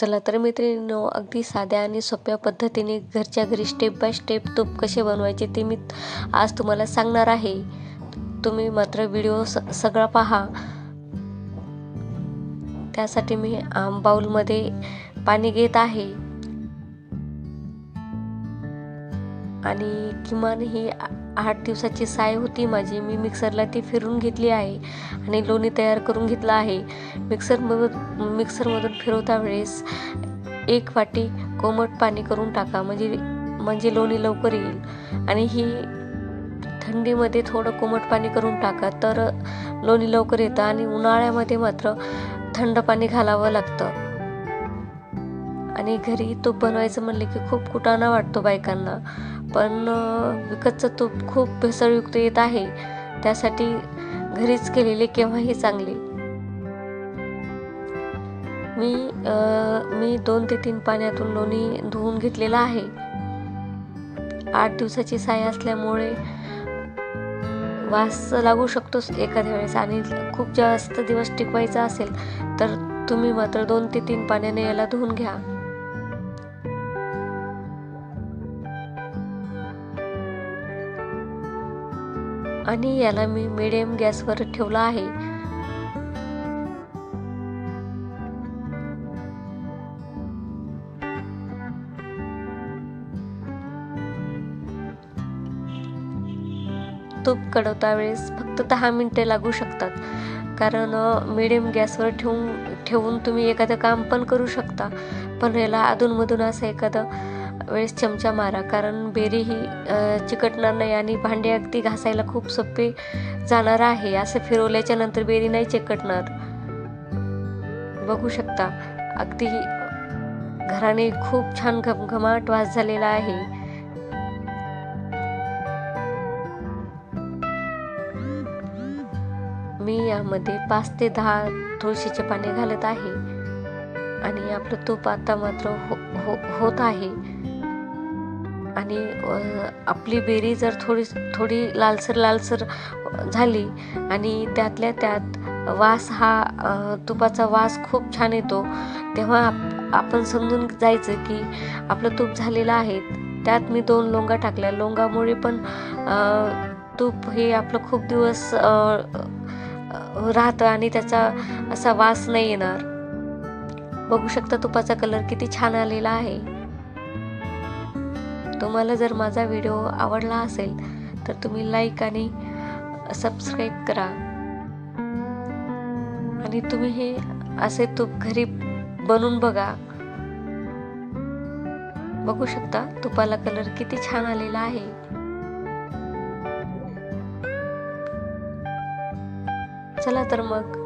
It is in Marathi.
चला तर मैत्रिणींनो अगदी साध्या आणि सोप्या पद्धतीने घरच्या घरी स्टेप बाय स्टेप तूप कसे बनवायचे ते मी आज तुम्हाला सांगणार आहे. तुम्ही मात्र व्हिडिओ स सगळा पहा. त्यासाठी मी आम बाऊलमध्ये पाणी घेत आहे. आणि किमान ही आ- आठ दिवसाची साय होती माझी. मी मिक्सरला ती फिरून घेतली आहे आणि लोणी तयार करून घेतलं आहे. मिक्सरमधून मिक्सरमधून फिरवता वेळेस एक वाटी कोमट पाणी करून टाका. म्हणजे म्हणजे लोणी लवकर येईल. आणि ही थंडीमध्ये थोडं कोमट पाणी करून टाका. तर लोणी लवकर येतं आणि उन्हाळ्यामध्ये मात्र थंड पाणी घालावं लागतं. आणि घरी तूप बनवायचं म्हणलं की खूप कुटाणा वाटतो बायकांना. पण विकतचं तूप खूप भेसळयुक्त येत आहे. त्यासाठी घरीच केलेले केव्हाही चांगले. मी मी दोन ते तीन पाण्यातून लोणी धुवून घेतलेलं आहे. आठ दिवसाची साय असल्यामुळे वास लागू शकतोच एखाद्या वेळेस आणि खूप जास्त दिवस टिकवायचा असेल तर तुम्ही मात्र दोन ते तीन पाण्याने याला धुवून घ्या. आणि याला मी मिडियम गॅसवर ठेवला आहे. तूप कडवता वेळेस फक्त दहा मिनटे लागू शकतात. कारण मिडियम गॅसवर ठेवून ठेवून तुम्ही एखादं काम पण करू शकता. पण याला अधूनमधून असं एखादं वेळेस चमचा मारा कारण बेरी ही चिकटणार नाही आणि भांडे अगदी घासायला खूप सोपे जाणार आहे. असं फिरवल्याच्या नंतर बेरी नाही चिकटणार. बघू शकता अगदी घराने खूप छान घमघमाट वास झालेला आहे. मी यामध्ये पाच ते दहा तुळशीचे पाने घालत आहे. आणि आपलं तूप आता मात्र हो हो होत आहे. आणि आपली बेरी जर थोडी थोडी लालसर लालसर झाली आणि त्यातल्या त्यात वास हा तुपाचा वास खूप छान येतो तेव्हा आप- आपण समजून जायचं की आपलं तूप झालेलं आहे. त्यात मी दोन लोंगा टाकल्या. लोंगामुळे पण तूप हे आपलं खूप दिवस राहतं आणि त्याचा असा वास नाही येणार. बघू शकता तुपाचा कलर किती छान आलेला आहे. तुम्हाला जर माझा व्हिडिओ आवडला असेल तर तुम्ही लाईक आणि सबस्क्राईब करा. आणि तुम्ही हे असे तूप घरी बनवून बघा. बघू शकता तुपाला कलर किती छान आलेला आहे. चला तर मग.